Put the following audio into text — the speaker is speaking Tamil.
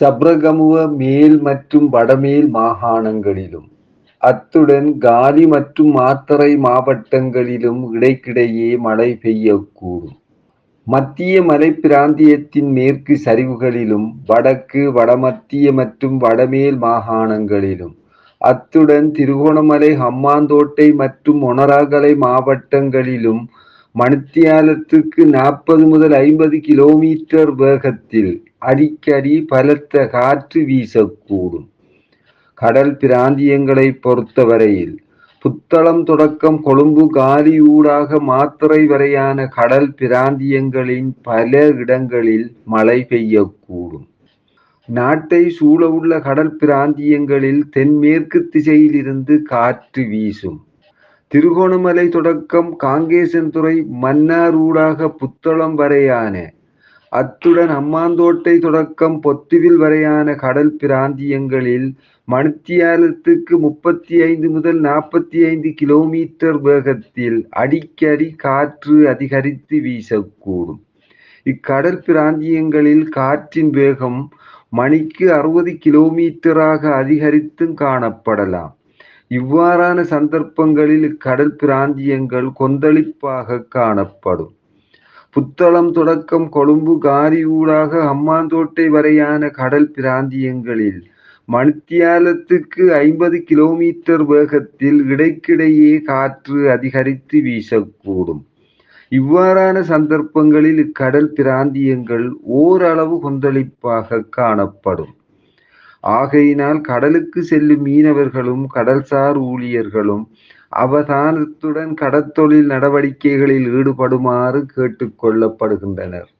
சப்ரகமுவ மேல் மற்றும் வடமேல் மாகாணங்களிலும் அத்துடன் காலி மற்றும் மாத்தறை மாவட்டங்களிலும் இடைக்கிடையே மழை பெய்யக்கூடும். மத்திய மலை பிராந்தியத்தின் மேற்கு சரிவுகளிலும் வடக்கு வடமத்திய மற்றும் வடமேல் மாகாணங்களிலும் அத்துடன் திருகோணமலை ஹம்மாந்தோட்டை மற்றும் மொனராகலை மாவட்டங்களிலும் மணித்தியாலத்துக்கு நாற்பது முதல் ஐம்பது கிலோமீட்டர் வேகத்தில் அடிக்கடி பலத்த காற்று வீசக்கூடும். கடல் பிராந்தியங்களை பொறுத்தவரையில் புத்தளம் தொடக்கம் கொழும்பு காலி ஊடாக மாத்தறை வரையான கடல் பிராந்தியங்களின் பல இடங்களில் மழை பெய்யக்கூடும். நாட்டை சூழவுள்ள கடல் பிராந்தியங்களில் தென்மேற்கு திசையிலிருந்து காற்று வீசும். திருகோணமலை தொடக்கம் காங்கேசன்துறை மன்னார் ஊடாக புத்தளம் வரையான அத்துடன் அம்மாந்தோட்டை தொடக்கம் பொத்துவில் வரையான கடல் பிராந்தியங்களில் மணித்தியாலத்துக்கு முப்பத்தி ஐந்து முதல் நாற்பத்தி ஐந்து கிலோமீட்டர் வேகத்தில் அடிக்கடி காற்று அதிகரித்து வீசக்கூடும். இக்கடல் பிராந்தியங்களில் காற்றின் வேகம் மணிக்கு அறுபது கிலோமீட்டராக அதிகரித்தும் காணப்படலாம். இவ்வாறான சந்தர்ப்பங்களில் கடல் பிராந்தியங்கள் கொந்தளிப்பாக காணப்படும். புத்தளம் தொடக்கம் கொழும்பு காரி ஊடாக அம்மாந்தோட்டை வரையான கடல் பிராந்தியங்களில் மணித்தியாலத்துக்கு ஐம்பது கிலோமீட்டர் வேகத்தில் இடைக்கிடையே காற்று அதிகரித்து வீசக்கூடும். இவ்வாறான சந்தர்ப்பங்களில் இக்கடல் பிராந்தியங்கள் ஓரளவு கொந்தளிப்பாக காணப்படும். ஆகையினால் கடலுக்கு செல்லும் மீனவர்களும் கடல்சார் ஊழியர்களும் அவதானத்துடன் கடற்தொழில் நடவடிக்கைகளில் ஈடுபடுமாறு கேட்டுக்கொள்ளப்படுகின்றனர்